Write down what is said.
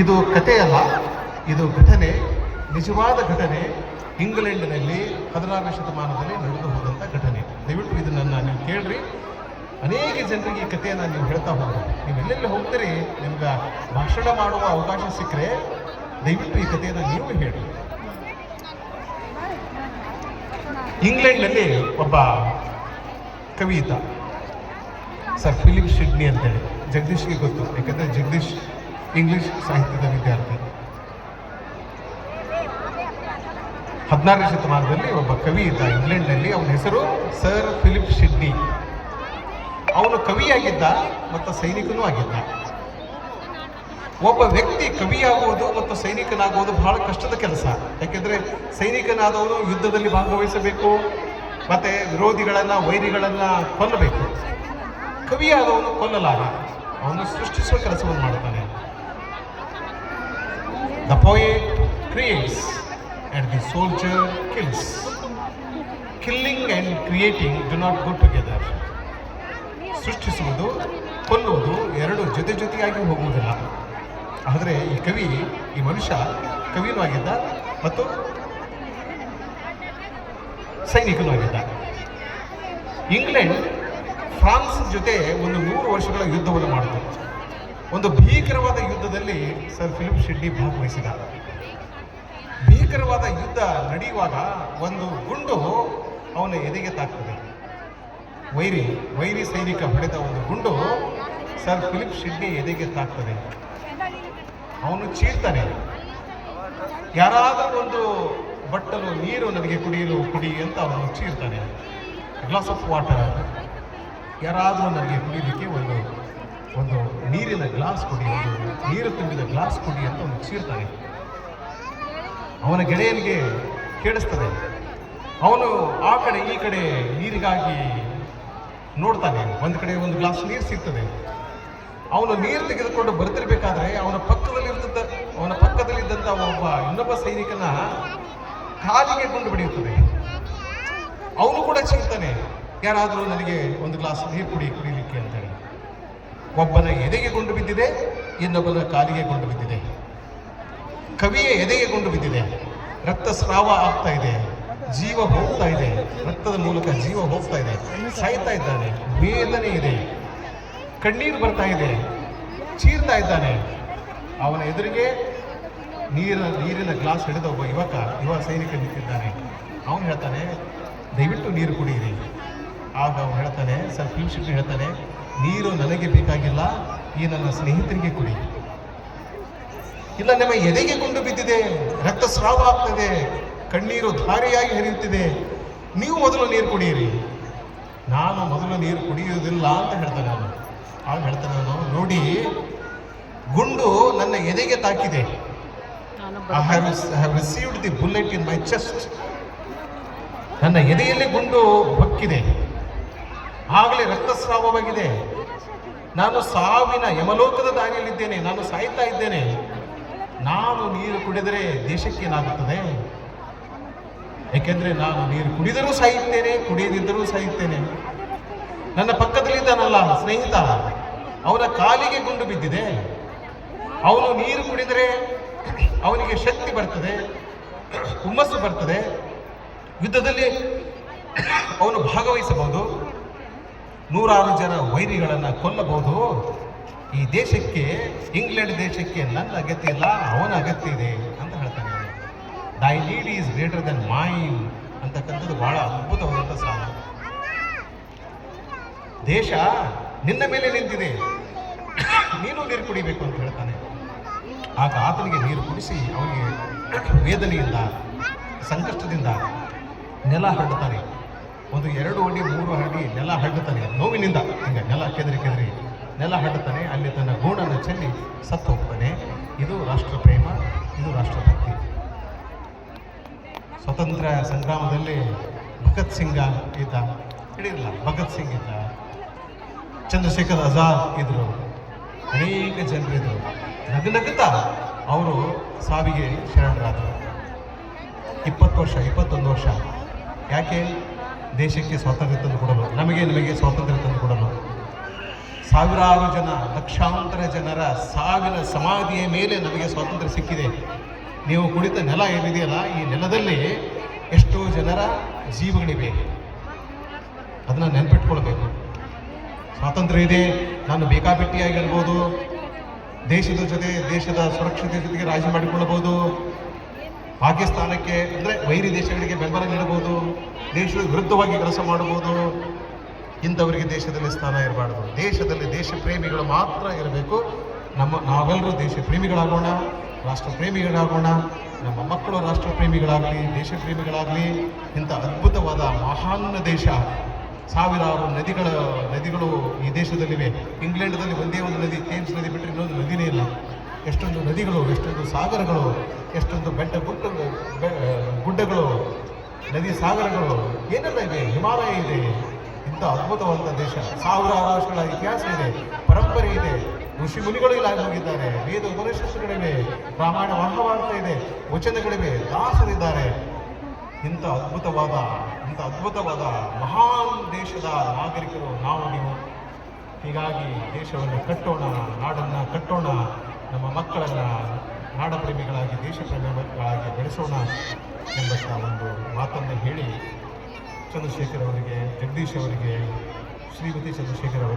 ಇದು ಕಥೆಯಲ್ಲ, ಇದು ಘಟನೆ, ನಿಜವಾದ ಘಟನೆ, ಇಂಗ್ಲೆಂಡ್ನಲ್ಲಿ ಹದಿನಾರನೇ ಶತಮಾನದಲ್ಲಿ ನಡೆದು ಹೋದಂಥ ಘಟನೆ. ದಯವಿಟ್ಟು ಇದನ್ನು ನೀವು ಕೇಳ್ರಿ. ಅನೇಕ ಜನರಿಗೆ ಈ ಕಥೆಯನ್ನು ನೀವು ಹೇಳ್ತಾ ಹೋಗ್ರಿ. ನೀವು ಎಲ್ಲೆಲ್ಲಿ ಹೋಗ್ತೀರಿ, ನಿಮ್ಗೆ ಭಾಷಣ ಮಾಡುವ ಅವಕಾಶ ಸಿಕ್ಕರೆ ದಯವಿಟ್ಟು ಈ ಕಥೆಯನ್ನು ನೀವು ಹೇಳಿ ಇಂಗ್ಲೆಂಡ್ನಲ್ಲಿ ಒಬ್ಬ ಕವಿ ಇದ್ದ ಸರ್ ಫಿಲಿಪ್ ಶಿಡ್ನಿ ಅಂತೇಳಿ. ಜಗದೀಶ್ಗೆ ಗೊತ್ತು, ಯಾಕಂದರೆ ಜಗದೀಶ್ ಇಂಗ್ಲಿಷ್ ಸಾಹಿತ್ಯದ ವಿದ್ಯಾರ್ಥಿ. ಹದಿನಾರನೇ ಶತಮಾನದಲ್ಲಿ ಒಬ್ಬ ಕವಿ ಇದ್ದ ಇಂಗ್ಲೆಂಡ್ನಲ್ಲಿ ಅವನ ಹೆಸರು ಸರ್ ಫಿಲಿಪ್ ಶಿಡ್ನಿ. ಅವನು ಕವಿಯಾಗಿದ್ದ ಮತ್ತು ಸೈನಿಕನೂ ಆಗಿದ್ದ. ಒಬ್ಬ ವ್ಯಕ್ತಿ ಕವಿಯಾಗುವುದು ಮತ್ತು ಸೈನಿಕನಾಗುವುದು ಬಹಳ ಕಷ್ಟದ ಕೆಲಸ. ಯಾಕೆಂದ್ರೆ ಸೈನಿಕನಾದವನು ಯುದ್ಧದಲ್ಲಿ ಭಾಗವಹಿಸಬೇಕು, ಮತ್ತೆ ವಿರೋಧಿಗಳನ್ನ, ವೈರಿಗಳನ್ನ ಕೊಲ್ಲಬೇಕು. ಕವಿಯಾದವನು ಕೊಲ್ಲಲಾರ ಅವನು ಸೃಷ್ಟಿಸುವ ಕೆಲಸವನ್ನು ಮಾಡುತ್ತಾನೆ. The poet creates and the soldier kills killing and creating do not go together ಸೃಷ್ಟಿಸುವುದು, ಕೊಲ್ಲುವುದು ಎರಡು ಜೊತೆ ಜೊತೆಯಾಗಿ ಹೋಗುವುದಿಲ್ಲ. ಆದರೆ ಈ ಕವಿ, ಈ ಮನುಷ್ಯ ಕವಿನೂ ಆಗಿದ್ದ ಮತ್ತು ಸೈನಿಕನೂ ಆಗಿದ್ದ. ಇಂಗ್ಲೆಂಡ್, ಫ್ರಾನ್ಸ್ ಜೊತೆ ಒಂದು ನೂರು ವರ್ಷಗಳ ಯುದ್ಧವನ್ನು ಮಾಡಿತು. ಒಂದು ಭೀಕರವಾದ ಯುದ್ಧದಲ್ಲಿ ಸರ್ ಫಿಲಿಪ್ ಶೆಟ್ಟಿ ಭಾಗವಹಿಸಿದ ಭೀಕರವಾದ ಯುದ್ಧ ನಡೆಯುವಾಗ ಒಂದು ಗುಂಡು ಅವನ ಎದೆಗೆ ತಾಕ್ತದೆ. ವೈರಿ ವೈರಿ ಸೈನಿಕ ಹೊಡೆದ ಒಂದು ಗುಂಡು ಸರ್ ಫಿಲಿಪ್ ಶೆಟ್ಟಿ ಎದೆಗೆ ತಾಕ್ತದೆ. ಅವನು ಚೀರ್ತಾನೆ. ಯಾರಾದರೂ ಒಂದು ಬಟ್ಟಲು, ನೀರು ನನಗೆ ಕುಡಿಯಲು ಕುಡಿ ಅಂತ ಅವನು ಚೀರ್ತಾನೆ. ಗ್ಲಾಸ್ ಆಫ್ ವಾಟರ್ ಯಾರಾದರೂ ನನಗೆ ಕುಡಿಯಲಿಕ್ಕೆ ಒಂದು ಒಂದು ನೀರಿನ ಗ್ಲಾಸ್ ಕೊಡಿ ಒಂದು ನೀರು ತುಂಬಿದ ಗ್ಲಾಸ್ ಕೊಡಿ ಅಂತ ಒಂದು ಚೀರ್ತಾನೆ ಅವನ ಗೆಳೆಯನಿಗೆ ಕೇಳಿಸ್ತದೆ. ಅವನು ಆ ಕಡೆ ಈ ಕಡೆ ನೀರಿಗಾಗಿ ನೋಡ್ತಾನೆ. ಒಂದು ಕಡೆ ಒಂದು ಗ್ಲಾಸ್ ನೀರು ಸಿಗ್ತದೆ. ಅವನು ನೀರು ತೆಗೆದುಕೊಂಡು ಬರ್ತಿರ್ಬೇಕಾದ್ರೆ ಅವನ ಪಕ್ಕದಲ್ಲಿರ್ತದ ಅವನ ಪಕ್ಕದಲ್ಲಿದ್ದಂಥ ಒಬ್ಬ ಇನ್ನೊಬ್ಬ ಸೈನಿಕನ ಕಾಲಿಗೆ ಗುಂಡು ಬಡಿಯುತ್ತದೆ ಅವನು ಕೂಡ ಚಿಂತಾನೆ ಯಾರಾದರೂ ನನಗೆ ಒಂದು ಗ್ಲಾಸ್ ನೀರು ಕುಡಿ ಕುಡಿಲಿಕ್ಕೆ ಅಂತೇಳಿ. ಒಬ್ಬನ ಎದೆಗೆ ಗುಂಡು ಬಿದ್ದಿದೆ, ಇನ್ನೊಬ್ಬನ ಕಾಲಿಗೆ ಗುಂಡು ಬಿದ್ದಿದೆ. ಕವಿಯ ಎದೆಗೆ ಕೊಂಡು ಬಿದ್ದಿದೆ. ರಕ್ತಸ್ರಾವ ಆಗ್ತಾ ಇದೆ. ಜೀವ ಹೋಗ್ತಾ ಇದೆ. ರಕ್ತದ ಮೂಲಕ ಜೀವ ಹೋಗ್ತಾ ಇದೆ. ಸಾಯ್ತಾ ಇದ್ದಾನೆ. ವೇದನೆ ಇದೆ. ಕಣ್ಣೀರು ಬರ್ತಾ ಇದೆ. ಚೀರ್ತಾ ಇದ್ದಾನೆ. ಅವನ ಎದುರಿಗೆ ನೀರ ನೀರಿನ ಗ್ಲಾಸ್ ಹಿಡಿದ ಒಬ್ಬ ಯುವಕ, ಯುವ ಸೈನಿಕ ನಿಂತಿದ್ದಾನೆ. ಅವನು ಹೇಳ್ತಾನೆ, ದಯವಿಟ್ಟು ನೀರು ಕುಡಿಯಿರಿ. ಆಗ ಅವನು ಹೇಳ್ತಾನೆ, ಸರ್ ಶೆಟ್ಟಿ ಹೇಳ್ತಾನೆ ನೀರು ನನಗೆ ಬೇಕಾಗಿಲ್ಲ ಈ ನನ್ನ ಸ್ನೇಹಿತರಿಗೆ ಕುಡಿ. ಇಲ್ಲ ನಿಮ್ಮ ಎದೆಗೆ ಗುಂಡು ಬಿದ್ದಿದೆ ರಕ್ತಸ್ರಾವ ಆಗ್ತದೆ ಕಣ್ಣೀರು ಧಾರಿಯಾಗಿ ಹರಿಯುತ್ತಿದೆ ನೀವು ಮೊದಲು ನೀರು ಕುಡಿಯಿರಿ. ನಾನು ಮೊದಲು ನೀರು ಕುಡಿಯುವುದಿಲ್ಲ ಅಂತ ಹೇಳ್ತಾನೆ ಅವನು. ಆಗ ಹೇಳ್ತಾನೆ ಅವನು ನೋಡಿ ಗುಂಡು ನನ್ನ ಎದೆಗೆ ತಾಕಿದೆ. I have have received the bullet in my chest ನನ್ನ ಎದೆಯಲ್ಲಿ ಗುಂಡು ಹೊಕ್ಕಿದೆ. ಆಗಲೇ ರಕ್ತಸ್ರಾವವಾಗಿದೆ. ನಾನು ಸಾವಿನ ಯಮಲೋಕದ ದಾರಿಯಲ್ಲಿದ್ದೇನೆ, ನಾನು ಸಾಯ್ತಾ ಇದ್ದೇನೆ. ನಾನು ನೀರು ಕುಡಿದರೆ ದೇಶಕ್ಕೇನಾಗುತ್ತದೆ ಏಕೆಂದರೆ ನಾನು ನೀರು ಕುಡಿದರೂ ಸಾಯುತ್ತೇನೆ, ಕುಡಿಯದಿದ್ದರೂ ಸಾಯುತ್ತೇನೆ. ನನ್ನ ಪಕ್ಕದಲ್ಲಿದ್ದಾನಲ್ಲ ಸ್ನೇಹಿತ, ಅವನ ಕಾಲಿಗೆ ಗುಂಡು ಬಿದ್ದಿದೆ. ಅವನು ನೀರು ಕುಡಿದರೆ ಅವನಿಗೆ ಶಕ್ತಿ ಬರ್ತದೆ, ಹುಮ್ಮಸ್ಸು ಬರ್ತದೆ. ಯುದ್ಧದಲ್ಲಿ ಅವನು ಭಾಗವಹಿಸಬಹುದು. ನೂರಾರು ಜನ ವೈರಿಗಳನ್ನು ಕೊಲ್ಲಬಹುದು. ಈ ದೇಶಕ್ಕೆ, ಇಂಗ್ಲೆಂಡ್ ದೇಶಕ್ಕೆ ನನ್ನ ಅಗತ್ಯ ಇಲ್ಲ, ಅವನ ಅಗತ್ಯ ಇದೆ ಅಂತ ಹೇಳ್ತಾನೆ thy need is greater than my ಅಂತಕ್ಕಂಥದ್ದು ಬಹಳ ಅದ್ಭುತವಾದಂಥ ಸಾಲ. ದೇಶ ನಿನ್ನ ಮೇಲೆ ನಿಂತಿದೆ. ನೀನು ನೀರು ಕುಡಿಬೇಕು ಅಂತ ಹೇಳ್ತಾನೆ. ಆಗ ಆತನಿಗೆ ನೀರು ಕುಡಿಸಿ ಅವನಿಗೆ ವೇದನೆಯಿಂದ, ಸಂಕಷ್ಟದಿಂದ ನೆಲ ಹರಡುತ್ತಾನೆ ಒಂದು ಎರಡು ಅಡಿ ಮೂರು ಅಡಿ ನೆಲ ಹಡ್ಡುತ್ತಾನೆ ನೋವಿನಿಂದ ಹಿಂಗೆ ನೆಲ ಕೆದರಿ ಕೆದರಿ ನೆಲ ಹಡ್ಡುತ್ತಾನೆ ಅಲ್ಲಿ ತನ್ನ ಗೂಡನ್ನು ಚೆಲ್ಲಿ ಸತ್ತು ಹೋಗ್ತಾನೆ. ಇದು ರಾಷ್ಟ್ರ ಪ್ರೇಮ ಇದು ರಾಷ್ಟ್ರಭಕ್ತಿ. ಸ್ವತಂತ್ರ ಸಂಗ್ರಾಮದಲ್ಲಿ ಭಗತ್ ಸಿಂಗ ಇದ್ದ. ಹಿಡಿದಿಲ್ಲ ಭಗತ್ ಸಿಂಗ್ ಇದ್ದ. ಚಂದ್ರಶೇಖರ್ ಆಜಾದ್ ಇದ್ರು. ಅನೇಕ ಜನರಿದ್ರು. ನಗುನಗುತ್ತಾ ಅವರು ಸಾವಿಗೆ ಶರಣರಾದರು. ಇಪ್ಪತ್ತು ವರ್ಷ, ಇಪ್ಪತ್ತೊಂದು ವರ್ಷ. ಯಾಕೆ? ದೇಶಕ್ಕೆ ಸ್ವಾತಂತ್ರ್ಯ ತಂದು ಕೊಡಲು, ನಮಗೆ ನಿಮಗೆ ಸ್ವಾತಂತ್ರ್ಯ ತಂದು ಕೊಡಲು. ಸಾವಿರಾರು ಜನ, ಲಕ್ಷಾಂತರ ಜನರ ಸಾವಿನ ಸಮಾಧಿಯ ಮೇಲೆ ನಮಗೆ ಸ್ವಾತಂತ್ರ್ಯ ಸಿಕ್ಕಿದೆ. ನೀವು ಕುಳಿತ ನೆಲ ಏನಿದೆಯಲ್ಲ, ಈ ನೆಲದಲ್ಲಿ ಎಷ್ಟೋ ಜನರ ಜೀವಗಳಿವೆ. ಅದನ್ನ ನೆನಪಿಟ್ಕೊಳ್ಬೇಕು. ಸ್ವಾತಂತ್ರ್ಯ ಇದೆ, ನಾನು ಬೇಕಾಬಿಟ್ಟಿಯಾಗಿರ್ಬೋದು ದೇಶದ ಜೊತೆ, ದೇಶದ ಸುರಕ್ಷತೆ ಜೊತೆಗೆ ರಾಜಿ ಮಾಡಿಕೊಳ್ಳಬಹುದು. ಪಾಕಿಸ್ತಾನಕ್ಕೆ ಅಂದರೆ ವೈರಿ ದೇಶಗಳಿಗೆ ಬೆಂಬಲ ನೀಡಬಹುದು ದೇಶದ ವಿರುದ್ಧವಾಗಿ ಕೆಲಸ ಮಾಡಬಹುದು. ಇಂಥವರಿಗೆ ದೇಶದಲ್ಲಿ ಸ್ಥಾನ ಇರಬಾರ್ದು. ದೇಶದಲ್ಲಿ ದೇಶ ಪ್ರೇಮಿಗಳು ಮಾತ್ರ ಇರಬೇಕು. ನಮ್ಮ ನಾವೆಲ್ಲರೂ ದೇಶ ಪ್ರೇಮಿಗಳಾಗೋಣ, ರಾಷ್ಟ್ರ ಪ್ರೇಮಿಗಳಾಗೋಣ, ನಮ್ಮ ಮಕ್ಕಳು ರಾಷ್ಟ್ರ ಪ್ರೇಮಿಗಳಾಗಲಿ, ದೇಶ ಪ್ರೇಮಿಗಳಾಗಲಿ, ಇಂಥ ಅದ್ಭುತವಾದ ಮಹಾನ್ ದೇಶ. ಸಾವಿರಾರು ನದಿಗಳ, ನದಿಗಳು ಈ ದೇಶದಲ್ಲಿವೆ. ಇಂಗ್ಲೆಂಡ್ದಲ್ಲಿ ಒಂದೇ ಒಂದು ನದಿ ಥೇಮ್ಸ್ ನದಿ ಬಿಟ್ಟರೆ ಇನ್ನೊಂದು ನದಿನೇ ಇಲ್ಲ. ಎಷ್ಟೊಂದು ನದಿಗಳು, ಎಷ್ಟೊಂದು ಸಾಗರಗಳು, ಎಷ್ಟೊಂದು ಬೆಟ್ಟ ಗುಡ್ಡ ಗುಡ್ಡಗಳು, ನದಿ ಸಾಗರಗಳು, ಏನೆಲ್ಲ ಇದೆ? ಹಿಮಾಲಯ ಇದೆ. ಇಂಥ ಅದ್ಭುತವಾದ ದೇಶ. ಸಾವಿರಾರು ವರ್ಷಗಳ ಇತಿಹಾಸ ಇದೆ. ಪರಂಪರೆ ಇದೆ. ಋಷಿ ಮುನಿಗಳು ಇಲ್ಲಿ ಹೋಗಿದ್ದಾರೆ. ವೇದ ಉಪನಿಷತ್ತುಗಳಿವೆ. ರಾಮಾಯಣ ಮಹಾಭಾರತ ಇದೆ. ವಚನಗಳಿವೆ. ದಾಸರಿದ್ದಾರೆ. ಇಂಥ ಅದ್ಭುತವಾದ ಇಂಥ ಅದ್ಭುತವಾದ ಮಹಾನ್ ದೇಶದ ನಾಗರಿಕರು ನಾವು ನೀವು. ಹೀಗಾಗಿ ದೇಶವನ್ನು ಕಟ್ಟೋಣ, ನಾಡನ್ನು ಕಟ್ಟೋಣ. ನಮ್ಮ ಮಕ್ಕಳನ್ನು ನಾಡಪ್ರೇಮಿಗಳಾಗಿ ದೇಶ ಪ್ರೇಮಿಗಳಾಗಿ ಬೆಳೆಸೋಣ ಎಂಬಂಥ ಒಂದು ಮಾತನ್ನು ಹೇಳಿ ಚಂದ್ರಶೇಖರ್ ಅವರಿಗೆ, ಜಗದೀಶ್ ಅವರಿಗೆ ಶ್ರೀಮತಿ ಚಂದ್ರಶೇಖರ್ ಅವರಿಗೆ